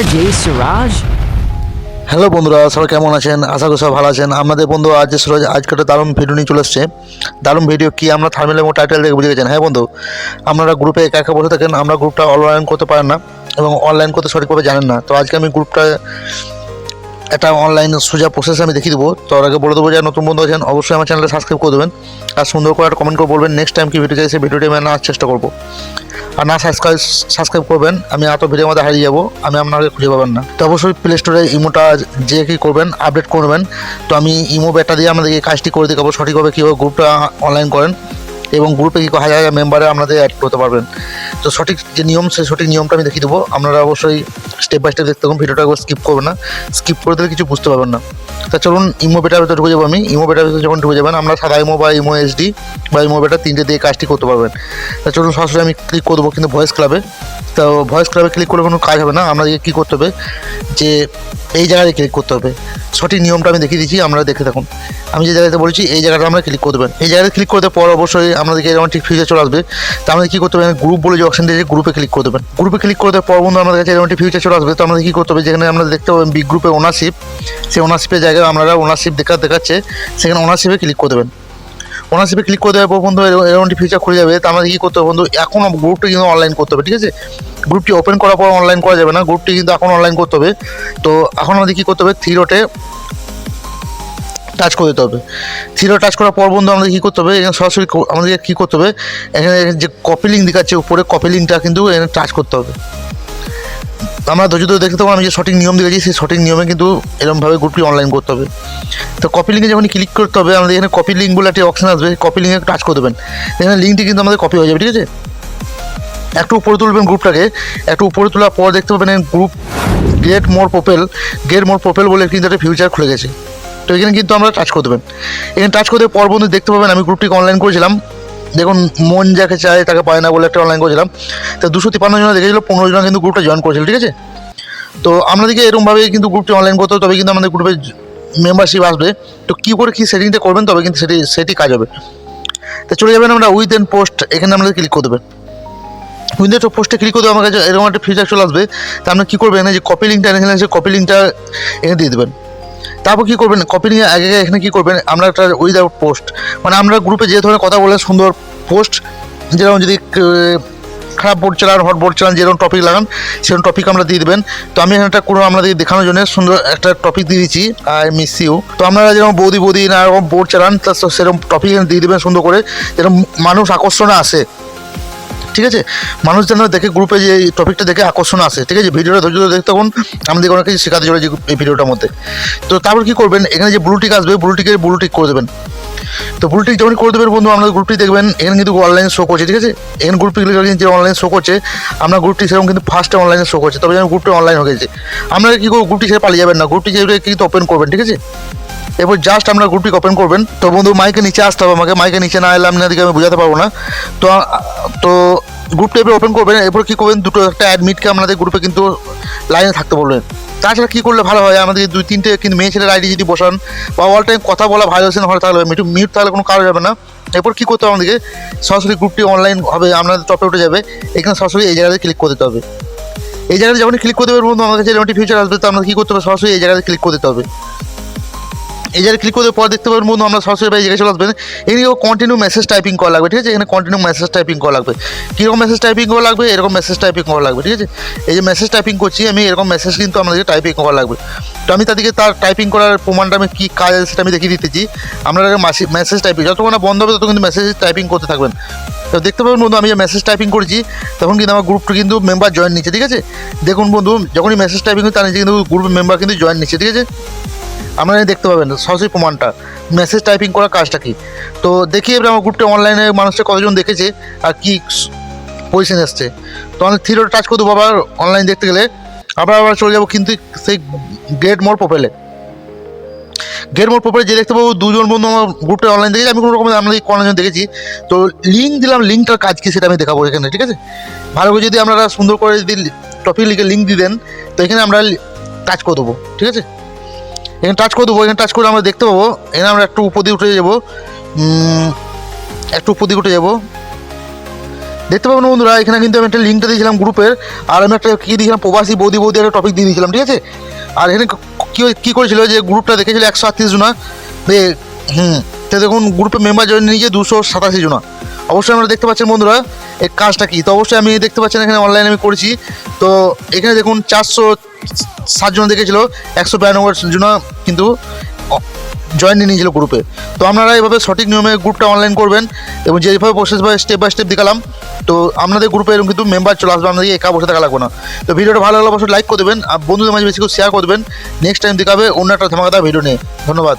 RJ Siraj. Hello বন্ধুরা, সবাই কেমন আছেন? আশা করি সব ভালো আছেন। আমাদের বন্ধু আজ সুরজ, আজকে একটা দারুণ ভিডিও নিয়ে চলে এসছে। দারুণ ভিডিও কি? আমরা থার্মেল এবং টাইটেল দেখে বুঝে গেছেন। হ্যাঁ বন্ধু? আপনারা গ্রুপে একা একা বসে থাকেন, আমরা গ্রুপটা অনলাইন করতে পারেন না এবং অনলাইন করতে সঠিকভাবে জানেন না। তো আজকে আমি গ্রুপটা একটা অনলাইন সোজা প্রসেস আমি দেখিয়ে দেবো। তো আগে বলে দেবো যারা নতুন বন্ধু আছেন, অবশ্যই আমার চ্যানেলটা সাবস্ক্রাইব করে দেবেন। আর সুন্দর করে একটা কমেন্ট করে বলবেন নেক্সট টাইম কি ভিডিও চাই, সেই ভিডিওটি আমি আনার চেষ্টা করব। আর না সাবস্ক্রাইব সাবস্ক্রাইব করবেন, আমি এত ভিডিওর মধ্যে হারিয়ে যাব, আমি আপনাকে খুঁজে পাবেন না। তো অবশ্যই প্লে স্টোরে ইমোটা যে কী করবেন আপডেট করবেন তো আমি ইমো বেটা দিয়ে আমাদেরকে কাজটি করে দেখাবো, সঠিকভাবে কীভাবে গ্রুপটা অনলাইন করেন। এবং গ্রুপে কি হাজার হাজার মেম্বারে আপনাদের অ্যাড করতে পারবেন। তো সঠিক যে নিয়ম, সেই সঠিক নিয়মটা আমি দেখিয়ে দেবো। আপনারা অবশ্যই স্টেপ বাই স্টেপ দেখতে থাকুন, ভিডিওটা স্কিপ করবেন না। স্কিপ করে দিলে কিছু বুঝতে পারবেন না। তা চলুন, ইমো বেটার ভিতরে ঢুকে যাব আমি। ইমো বেটার ভিতরে যখন ঢুকে যাবেন, আমরা সাদা ইমো বা ইমো এসডি বা ইমো বেটা তিনটে দিয়ে কাজটি করতে পারবেন। তা চলুন, সরাসরি আমি ক্লিক করে দেবো কিন্তু ভয়েস ক্লাবে তো ভয়েস ক্লাবে ক্লিক করলে কোনো কাজ হবে না। আপনাদেরকে কী করতে হবে, যে এই জায়গায় ক্লিক করতে হবে। সঠিক নিয়মটা আমি দেখিয়ে দিচ্ছি আপনারা দেখে থাকুন। আমি যে জায়গাতে বলেছি, এই জায়গাটা আমরা ক্লিক করে দেবেন এই জায়গায় ক্লিক করতে পর অবশ্যই আপনাদেরকে এরকম ঠিক ফিউচার চলে আসবে। তা আমাদের কী করতে হবে গ্রুপ বলে যে অপশন দিয়েছে গ্রুপে ক্লিক করে দেবেন গ্রুপে ক্লিক করতে পর বন্ধু, আমাদের কাছে এরকম ফিউচার চলে আসবে। তো আমাদের কী করতে হবে? যেখানে আমরা দেখতে পাবেন বিগ গ্রুপে ওনারশিপ সেই ওনারশিপের আপনারা ওনারশিপ দেখা দেখাচ্ছে, সেখানে ওনারশিপে ক্লিক করে দেবেন। ওনারশিপে ক্লিক করে দেওয়ার পর বন্ধু এরকমটি ফিচার খুলে যাবে, তা আমাদের কী করতে হবে বন্ধু? এখন গ্রুপটি কিন্তু অনলাইন করতে হবে, ঠিক আছে? গ্রুপটি ওপেন করার পর অনলাইন করা যাবে না গ্রুপটি কিন্তু এখন অনলাইন করতে হবে। তো এখন আমাদের কী করতে হবে? থ্রি ডটে টাচ করে দিতে হবে। থ্রি ডট টাচ করার পর বন্ধু, আমাদের কী করতে হবে? এখানে সরাসরি আমাদেরকে কী করতে হবে? এখানে যে কপি লিঙ্ক দেখাচ্ছে, উপরে কপি লিঙ্কটা কিন্তু এখানে টাচ করতে হবে। আমরা ধৈর্য ধরে দেখতে পাবো আমি যে সঠিক নিয়ম দিয়েছি সেই সঠিক নিয়মে কিন্তু এরকমভাবে গ্রুপটি অনলাইন করতে হবে। তো কপি লিঙ্কে যখন ক্লিক করতে হবে, আমাদের এখানে কপি লিঙ্ক বলে একটি অপশান আসবে কপি লিঙ্কে টাচ করে দেবেন। এখানে লিঙ্কটি কিন্তু আমাদের কপি হয়ে যাবে, ঠিক আছে? একটু উপরে তুলবেন গ্রুপটাকে একটু উপরে তোলার পর দেখতে পাবেন group get more propel get more propel বলে কিন্তু একটা ফিউচার খুলে গেছে। তো এখানে কিন্তু আমরা টাচ করে দেবেন। এখানে টাচ করে পর বন্ধু দেখতে পাবেন আমি গ্রুপটিকে অনলাইন করেছিলাম। দেখুন, মন যাকে চায় তাকে পায় না বলে একটা অনলাইন করেছিলাম। তো দুশো তিপ্পান্ন জন দেখেছিল, পনেরো জন কিন্তু গ্রুপটা জয়েন করেছিল, ঠিক আছে? তো আপনাদেরকে এরকমভাবে কিন্তু গ্রুপটি অনলাইন করতে হবে তবে কিন্তু আমাদের গ্রুপে মেম্বারশিপ আসবে। তো কী করে কী সেটিংটা করবেন তবে কিন্তু সেটি সেটি কাজ হবে। তো চলে যাবেন আমরা উইথ এন্ড পোস্ট এখানে আমাদের ক্লিক করে দেবেন টপ পোস্টে ক্লিক করে আমার কাছে এরকম একটা ফিচার চলে আসবে। তা আপনি কী করবেন এই যে কপি লিঙ্কটা এখানে আছে কপি লিঙ্কটা এনে দিয়ে দেবেন। তারপর কী করবেন? কপি নিয়ে আগে আগে এখানে কী করবেন? আমরা একটা উইদাউট পোস্ট মানে আমরা গ্রুপে যে ধরনের কথা বলে সুন্দর পোস্ট যেরকম যদি খারাপ বোর্ড চালান হট বোর্ড চালান, যেরকম টপিক লাগান, সেরকম টপিক আমরা দিয়ে দেবেন। তো আমি এখানে একটা কোনো আপনাদের দেখানোর জন্য সুন্দর একটা টপিক দিয়ে দিচ্ছি। আই মিস ইউ তো আপনারা যেরকম বৌদি বৌদি না এরকম বোর্ড চালান সেরকম টপিক দিয়ে দেবেন সুন্দর করে। যেরকম মানুষ আকর্ষণে আসে। ঠিক আছে? মানুষ যেন দেখে গ্রুপে যে টপিকটা দেখে আকর্ষণ আসে, ঠিক আছে? ভিডিওটা ধৈর্য ধরে দেখতে থাকুন আমাদের অনেক কিছু শেখাতে চলেছে এই ভিডিওটার মধ্যে। তো তারপর কী করবেন? এখানে যে ব্লুটিক আসবে ব্লুটিকের ব্লুটিক করে দেবেন। তো ব্লুটিক যখন করে দেবেন বন্ধু আপনাদের গ্রুপটি দেখবেন, এখানে কিন্তু অনলাইন শো করছে, ঠিক আছে? এখানে গ্রুপটি করে যে অনলাইন শো করছে আপনার গ্রুপটি সেরকম কিন্তু ফার্স্টে অনলাইনে শো করছে, তবে যেন গ্রুপটি অনলাইন হয়ে গেছে। আপনারা কী করব গ্রুপটি ছেড়ে পালিয়ে যাবেন না? গ্রুপটি যেটা কিন্তু ওপেন করবেন, ঠিক আছে? এরপর জাস্ট আপনার গ্রুপটি ওপেন করবেন। তো বন্ধু মাইকে নিচে আসতে হবে আমাকে। মাইকে নিচে না এলে আপনাদেরকে আমি বোঝাতে পারব না। তো তো গ্রুপটা এবার ওপেন করবেন। এরপর কী করবেন? দুটো একটা অ্যাডমিটকে আপনাদের গ্রুপে কিন্তু লাইনে থাকতে বলবেন। তাছাড়া কী করলে ভালো হয়? আমাদের দুই, তিনটে কিন্তু মেয়ে ছেলের আইডি যদি বসান বা অল টাইম কথা বলা ভাইব্রেশন হয়, তাহলে মিউট মিউট তাহলে কোনো কাজ যাবে না। এরপর কী করতে হবে আমাদেরকে? সরাসরি গ্রুপটি অনলাইন হবে আপনাদের টপে উঠে যাবে। এখানে সরাসরি এই জায়গাতে ক্লিক করে দিতে হবে। এই জায়গাতে যখন ক্লিক করে দেবেন বন্ধু, আমাদের এরকম ফিউচার আসবে, তো আপনাকে কী করতে হবে? সরাসরি এই জায়গাতে ক্লিক করে দিতে হবে। এই ক্লিক করে পর দেখতে পাবেন বন্ধু, আমরা সরাসরি এই জায়গায় চলে আসবেন। এখানে কন্টিনিউ মেসেজ টাইপিং করা লাগবে, ঠিক আছে? এখানে কন্টিনিউ মেসেজ টাইপিং করা লাগবে। কীরকম মেসেজ টাইপিং করা লাগবে? এরকম মেসেজ টাইপিং করা লাগবে, ঠিক আছে? এই যে মেসেজ টাইপিং করছি আমি, এরকম মেসেজ কিন্তু আমাদেরকে টাইপিং করা লাগবে। তো আমি তাদেরকে তার টাইপিং করার প্রমাণটা আমি কী কাজ আছে সেটা আমি দেখিয়ে দিতেছি। আপনারা মেসেজ টাইপিং যতক্ষণ বন্ধ হবে তত কিন্তু মেসেজ টাইপিং করতে থাকবেন। তো দেখতে পাবেন বন্ধু, আমি যে মেসেজ টাইপিং করেছি, তখন কিন্তু আমার গ্রুপটা কিন্তু মেম্বার জয়েন নিচ্ছে, ঠিক আছে? দেখুন বন্ধু, যখনই মেসেজ টাইপিং হচ্ছে তার নিচে কিন্তু গ্রুপ মেম্বার কিন্তু জয়েন নিচ্ছে, ঠিক আছে? আপনারা দেখতে পাবেন, সরাসরি প্রমাণটা। মেসেজ টাইপিং করার কাজটা কি? তো দেখি এবার আমার গ্রুপটা অনলাইনে মানুষটা কতজন দেখেছে আর কি পজিশন এসছে। তো আমি থ্রিডোটা টাচ করে দেবো আবার অনলাইন দেখতে গেলে। আবার আবার চলে যাব কিন্তু সেই গ্রেট মোর প্রোফাইলে গেট মোর প্রোফাইলে যে দেখতে পাবো দুজন বন্ধু আমার গ্রুপটা অনলাইন দেখেছি। আমি কোনো রকম আপনাদের কনজন দেখেছি। তো লিঙ্ক দিলাম লিঙ্কটার কাজ কি সেটা আমি দেখাবো এখানে, ঠিক আছে? ভালো করে যদি আপনারা সুন্দর করে যদি টপিক লিখে লিঙ্ক দিয়ে দেন, তো এখানে আমরা কাজ করে দেবো, ঠিক আছে? এখানে টাচ করে দেবো, এখানে টাচ করে আমরা দেখতে পাবো। এখানে আমরা একটু উপর দিয়ে উঠে যাব। একটু উপর উঠে যাব। দেখতে পাবো পাবেন বন্ধুরা, এখানে কিন্তু আমি একটা লিঙ্কটা দিয়েছিলাম গ্রুপের আর আমি একটা কী দিয়েছিলাম, প্রবাসী বৌদি বৌদি একটা টপিক দিয়ে দিয়েছিলাম, ঠিক আছে? আর এখানে কী কী করেছিল যে গ্রুপটা দেখেছিল একশো আটত্রিশ জনা হুম, তো দেখুন গ্রুপে মেম্বার জয়েন নিয়েছে দুশো সাতাশি জনা। অবশ্যই আমরা দেখতে পাচ্ছেন বন্ধুরা এই কাজটা কি? তো অবশ্যই আমি দেখতে পাচ্ছেন এখানে অনলাইনে আমি করেছি। তো এখানে দেখুন চারশো সাতজন দেখেছিল, একশো বিরানব্বই জন কিন্তু জয়েন নিয়ে নিয়েছিল গ্রুপে তো আপনারা এভাবে সঠিক নিয়মে গ্রুপটা অনলাইন করবেন এবং যেভাবে প্রসেস বা স্টেপ বাই স্টেপ দেখালাম, তো আপনাদের গ্রুপে এরকম কিন্তু মেম্বার চলে আসবে, আপনাদের একা বসে থাকা লাগবে না। তো ভিডিওটা ভালো লাগলে অবশ্যই লাইক করে দেবেন, আর বন্ধুদের মাঝে বেশি করে শেয়ার করে দেবেন। নেক্সট টাইম দেখাবে অন্য একটা ধামাকাদার ভিডিও নিয়ে। ধন্যবাদ।